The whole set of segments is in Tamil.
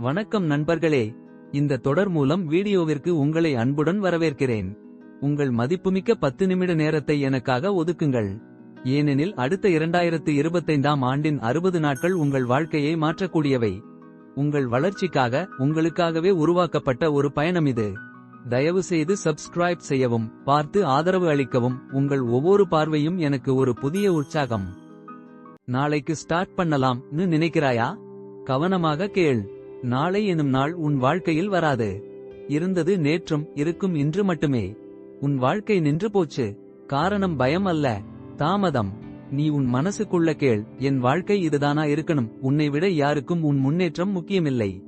வணக்கம் நண்பர்களே இந்த தொடர் மூலம் வீடியோவிற்கு உங்களை அன்புடன் வரவேற்கிறேன். உங்கள் மதிப்புமிக்க பத்து நிமிட நேரத்தை எனக்காக ஒதுக்குங்கள். ஏனெனில் அடுத்த இரண்டாயிரத்து இருபத்தைந்தாம் ஆண்டின் அறுபது நாட்கள் உங்கள் வாழ்க்கையை மாற்றக்கூடியவை. உங்கள் வளர்ச்சிக்காக உங்களுக்காகவே உருவாக்கப்பட்ட ஒரு பயணம் இது. தயவு செய்து சப்ஸ்கிரைப் செய்யவும் பார்த்து ஆதரவு அளிக்கவும் உங்கள் ஒவ்வொரு பார்வையும் எனக்கு ஒரு புதிய உற்சாகம். நாளைக்கு ஸ்டார்ட் பண்ணலாம்னு நினைக்கிறாயா? கவனமாக கேள். நாளை எனும் நாள் உன் வாழ்க்கையில் வராது. இருந்தது நேற்றும் இருக்கும் இன்று மட்டுமே. உன் வாழ்க்கை நின்று போச்சு. காரணம் பயம் அல்ல. தாமதம். நீ உன் மனசுக்குள்ள கேள். என் வாழ்க்கை இதுதானா இருக்கணும். உன்னை விட யாருக்கும் உன் முன்னேற்றம் முக்கியமில்லை.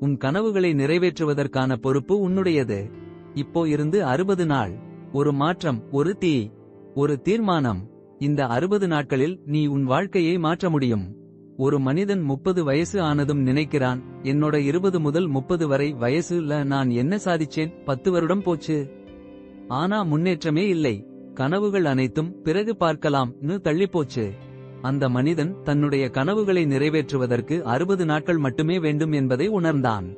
உன் கனவுகளை நிறைவேற்றுவதற்கான பொறுப்பு உன்னுடையது. இப்போ இருந்து அறுபது நாள். ஒரு மாற்றம் ஒரு தீ. ஒரு தீர்மானம். இந்த அறுபது நாட்களில் நீ உன் வாழ்க்கையை மாற்ற முடியும். ஒரு மனிதன் முப்பது வயசு ஆனதும் நினைக்கிறான் என்னோட இருபது முதல் முப்பது வரை வயசுல நான் என்ன சாதிச்சேன்? பத்து வருடம் போச்சு. ஆனா முன்னேற்றமே இல்லை. கனவுகள் அனைத்தும் பிறகு பார்க்கலாம்னு தள்ளிப்போச்சு அந்த மனிதன் தன்னுடைய கனவுகளை நிறைவேற்றுவதற்கு அறுபது நாட்கள் மட்டுமே வேண்டும் என்பதை உணர்ந்தான்.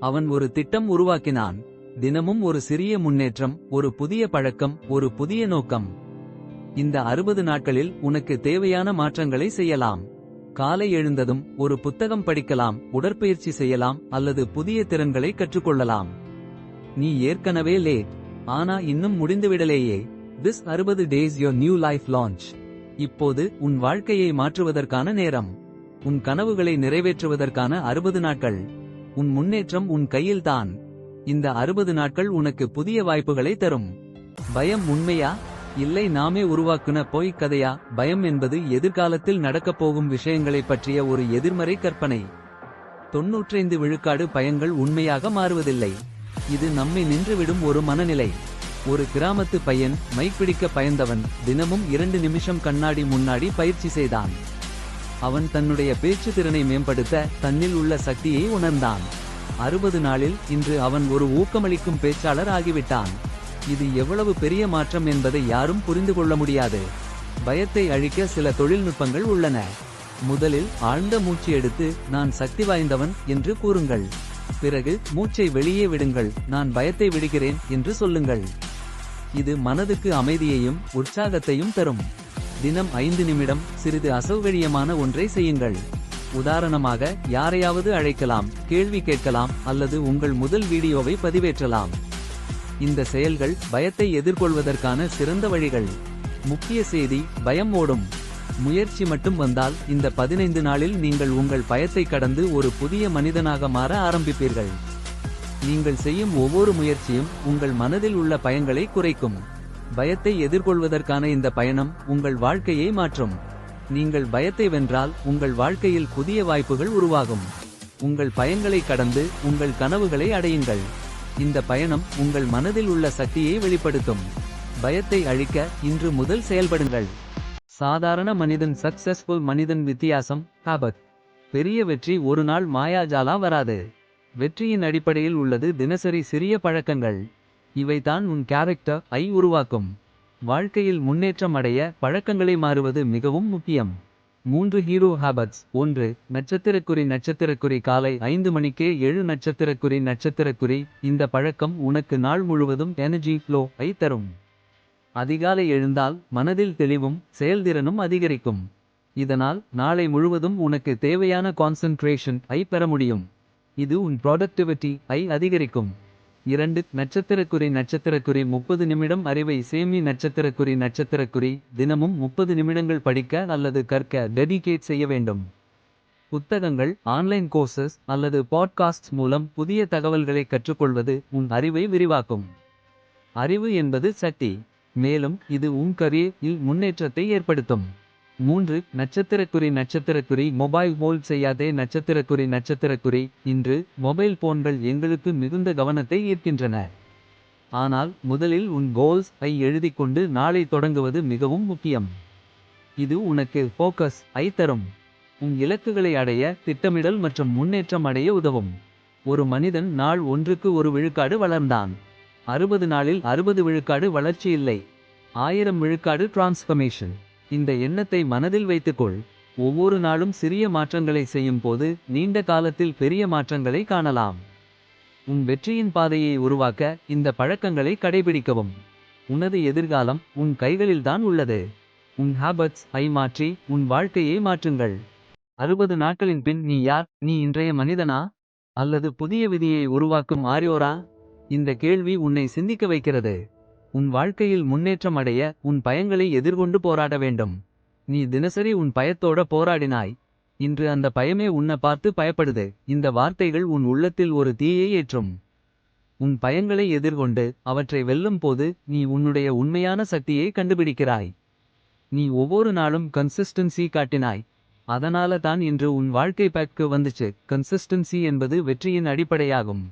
அவன் ஒரு திட்டம் உருவாக்கினான். தினமும் ஒரு சிறிய முன்னேற்றம் ஒரு புதிய பழக்கம் ஒரு புதிய நோக்கம். இந்த அறுபது நாட்களில் உனக்கு தேவையான மாற்றங்களை செய்யலாம். காலை எழுந்ததும் ஒரு புத்தகம் படிக்கலாம் உடற்பயிற்சி செய்யலாம் அல்லது புதிய திறன்களை கற்றுக்கொள்ளலாம். நீ ஏற்கனவே லேட் ஆனா இன்னும் முடிந்துவிடலேயே. திஸ் அறுபது days your new life launch இப்போது உன் வாழ்க்கையை மாற்றுவதற்கான நேரம். உன் கனவுகளை நிறைவேற்றுவதற்கான அறுபது நாட்கள். உன் முன்னேற்றம் உன் கையில்தான் இந்த அறுபது நாட்கள் உனக்கு புதிய வாய்ப்புகளை தரும். பயம் உண்மையா? இல்லை நாமே உருவாக்குன பொய் கதையா? பயம் என்பது எதிர்காலத்தில் நடக்கப் போகும் விஷயங்களைப் பற்றிய ஒரு எதிர்மறை கற்பனை. தொன்னூற்றைந்து விழுக்காடு பயங்கள் உண்மையாக மாறுவதில்லை. இது நம்மை நின்றுவிடும் ஒரு மனநிலை. ஒரு கிராமத்து பையன் மைப்பிடிக்க பயந்தவன் தினமும் இரண்டு நிமிஷம் கண்ணாடி முன்னாடி பயிற்சி செய்தான். அவன் தன்னுடைய பேச்சு திறனை மேம்படுத்த தன்னில் உள்ள சக்தியை உணர்ந்தான். அறுபது நாளில் இன்று அவன் ஒரு ஊக்கமளிக்கும் பேச்சாளர் ஆகிவிட்டான். இது எவ்வளவு பெரிய மாற்றம் என்பதை யாரும் புரிந்து கொள்ள முடியாது. பயத்தை அழிக்க சில தொழில்நுட்பங்கள் உள்ளன. முதலில் ஆழ்ந்த மூச்சு எடுத்து நான் சக்தி வாய்ந்தவன் என்று கூறுங்கள். பிறகு மூச்சை வெளியே விடுங்கள். நான் பயத்தை விடுகிறேன் என்று சொல்லுங்கள். இது மனதுக்கு அமைதியையும் உற்சாகத்தையும் தரும். தினம் ஐந்து நிமிடம் சிறிது அசௌகரியமான ஒன்றை செய்யுங்கள். உதாரணமாக யாரையாவது அழைக்கலாம் கேள்வி கேட்கலாம் அல்லது உங்கள் முதல் வீடியோவை பதிவேற்றலாம். இந்த செயல்கள் பயத்தை எதிர்கொள்வதற்கான சிறந்த வழிகள். முக்கிய செய்தி பயம் ஓடும். முயற்சி மட்டும் வந்தால் இந்த பதினைந்து நாளில் நீங்கள் உங்கள் பயத்தை கடந்து ஒரு புதிய மனிதனாக மாற ஆரம்பிப்பீர்கள். நீங்கள் செய்யும் ஒவ்வொரு முயற்சியும் உங்கள் மனதில் உள்ள பயங்களை குறைக்கும். பயத்தை எதிர்கொள்வதற்கான இந்த பயணம் உங்கள் வாழ்க்கையை மாற்றும். நீங்கள் பயத்தை வென்றால் உங்கள் வாழ்க்கையில் புதிய வாய்ப்புகள் உருவாகும். உங்கள் பயங்களை கடந்து உங்கள் கனவுகளை அடையுங்கள். இந்த பயணம் உங்கள் மனதில் உள்ள சக்தியை வெளிப்படுத்தும். பயத்தை அழிக்க இன்று முதல் செயல்படுங்கள். சாதாரண மனிதன் சக்சஸ்ஃபுல் மனிதன் வித்தியாசம் ஹாபத் பெரிய வெற்றி ஒரு நாள் மாயாஜாலா வராது. வெற்றியின் அடிப்படையில் உள்ளது தினசரி சிறிய பழக்கங்கள். இவைதான் உன் கேரக்டர் ஐ உருவாக்கும். வாழ்க்கையில் முன்னேற்றம் அடைய பழக்கங்களை மாறுவது மிகவும் முக்கியம். மூன்று ஹீரோ ஹாபட்ஸ் ஒன்று நட்சத்திரக்குறி நட்சத்திரக்குறி காலை ஐந்து மணிக்கே ஏழு நட்சத்திரக்குறி நட்சத்திரக்குறி. இந்த பழக்கம் உனக்கு நாள் முழுவதும் எனர்ஜி ஃப்ளோ ஐ தரும். அதிகாலை எழுந்தால் மனதில் தெளிவும் செயல்திறனும் அதிகரிக்கும். இதனால் நாளை முழுவதும் உனக்கு தேவையான கான்சென்ட்ரேஷன் ஐ பெற முடியும். இது உன் ப்ராடக்டிவிட்டி ஐ அதிகரிக்கும். இரண்டு நட்சத்திரக்குறி நட்சத்திரக்குறி முப்பது நிமிடம் அறிவை சேமி நட்சத்திரக்குறி நட்சத்திரக்குறி தினமும் முப்பது நிமிடங்கள் படிக்க அல்லது கற்க டெடிகேட் செய்ய வேண்டும். புத்தகங்கள் ஆன்லைன் கோர்சஸ் அல்லது பாட்காஸ்ட் மூலம் புதிய தகவல்களை கற்றுக்கொள்வது உன் அறிவை விரிவாக்கும். அறிவு என்பது சக்தி. மேலும் இது உன் கரியர் இல் முன்னேற்றத்தை ஏற்படுத்தும். மூன்று நட்சத்திரக்குறி நட்சத்திரக்குறி மொபைல் போல் செய்யாதே நட்சத்திரக்குறி நட்சத்திரக்குறி. இன்று மொபைல் போன்கள் எங்களுக்கு மிகுந்த கவனத்தை ஈர்க்கின்றன. ஆனால் முதலில் உன் கோல்ஸ் ஐ எழுதிக்கொண்டு நாளை தொடங்குவது மிகவும் முக்கியம். இது உனக்கு ஃபோக்கஸ் ஐ தரும். உன் இலக்குகளை அடைய திட்டமிடல் மற்றும் முன்னேற்றம் அடைய உதவும். ஒரு மனிதன் நாள் ஒன்றுக்கு ஒரு விழுக்காடு வளர்ந்தான். அறுபது நாளில் அறுபது விழுக்காடு வளர்ச்சி இல்லை. ஆயிரம் விழுக்காடு டிரான்ஸ்ஃபர்மேஷன் இந்த எண்ணத்தை மனதில் வைத்துக்கொள் ஒவ்வொரு நாளும் சிறிய மாற்றங்களை செய்யும் போது நீண்ட காலத்தில் பெரிய மாற்றங்களை காணலாம். உன் வெற்றியின் பாதையை உருவாக்க இந்த பழக்கங்களை கடைபிடிக்கவும். உனது எதிர்காலம் உன் கைகளில்தான் உள்ளது. உன் ஹேபட்ஸ் ஐ மாற்றி உன் வாழ்க்கையை மாற்றுங்கள். அறுபது நாட்களின் பின் நீ யார் நீ இன்றைய மனிதனா. அல்லது புதிய விதியை உருவாக்கும் ஆரியோரா. இந்த கேள்வி உன்னை சிந்திக்க வைக்கிறது. உன் வாழ்க்கையில் முன்னேற்றம் அடைய உன் பயங்களை எதிர்கொண்டு போராட வேண்டும். நீ தினசரி உன் பயத்தோட போராடினாய். இன்று அந்த பயமே உன்ன பார்த்து பயப்படுது. இந்த வார்த்தைகள் உன் உள்ளத்தில் ஒரு தீயை ஏற்றும். உன் பயங்களை எதிர்கொண்டு அவற்றை வெல்லும் போது நீ உன்னுடைய உண்மையான சக்தியை கண்டுபிடிக்கிறாய். நீ ஒவ்வொரு நாளும் கன்சிஸ்டன்சி காட்டினாய். அதனால தான் இன்று உன் வாழ்க்கை பேக்கு வந்துச்சு கன்சிஸ்டன்சி என்பது வெற்றியின் அடிப்படையாகும்.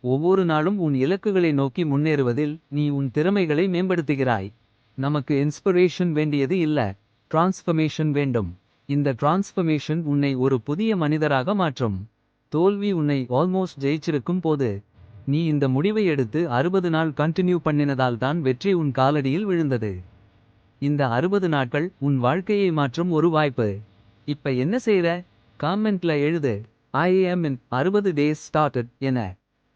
ஒவ்வொரு நாளும் உன் இலக்குகளை நோக்கி முன்னேறுவதில் நீ உன் திறமைகளை மேம்படுத்துகிறாய். நமக்கு இன்ஸ்பிரேஷன் வேண்டியது இல்ல டிரான்ஸ்ஃபர்மேஷன் வேண்டும். இந்த டிரான்ஸ்ஃபர்மேஷன் உன்னை ஒரு புதிய மனிதராக மாற்றும். தோல்வி உன்னை ஆல்மோஸ்ட் ஜெயிச்சிருக்கும் போது. நீ இந்த முடிவை எடுத்து அறுபது நாள் கண்டினியூ பண்ணினதால் தான் வெற்றி உன் காலடியில் விழுந்தது. இந்த அறுபது நாட்கள் உன் வாழ்க்கையை மாற்றும் ஒரு வாய்ப்பு. இப்ப என்ன செய்ற காமெண்ட்ல எழுது ஐ ஏஎம் இன் அறுபது டேஸ் ஸ்டார்டட் என.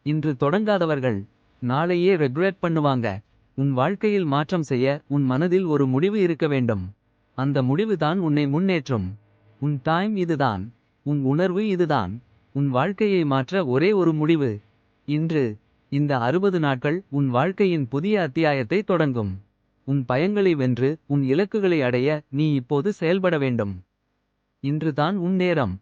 இன்று தொடங்காதவர்கள் நாளையே ரெக்ரெட் பண்ணுவாங்க. உன் வாழ்க்கையில் மாற்றம் செய்ய உன் மனதில் ஒரு முடிவு இருக்க வேண்டும். அந்த முடிவு தான் உன்னை முன்னேற்றும். உன் டைம் இதுதான். உன் உணர்வு இதுதான். உன் வாழ்க்கையை மாற்ற ஒரே ஒரு முடிவு. இன்று இந்த அறுபது நாட்கள் உன் வாழ்க்கையின் புதிய அத்தியாயத்தை தொடங்கும். உன் பயங்களை வென்று உன் இலக்குகளை அடைய நீ இப்போது செயல்பட வேண்டும். இன்று தான் உன் நேரம்.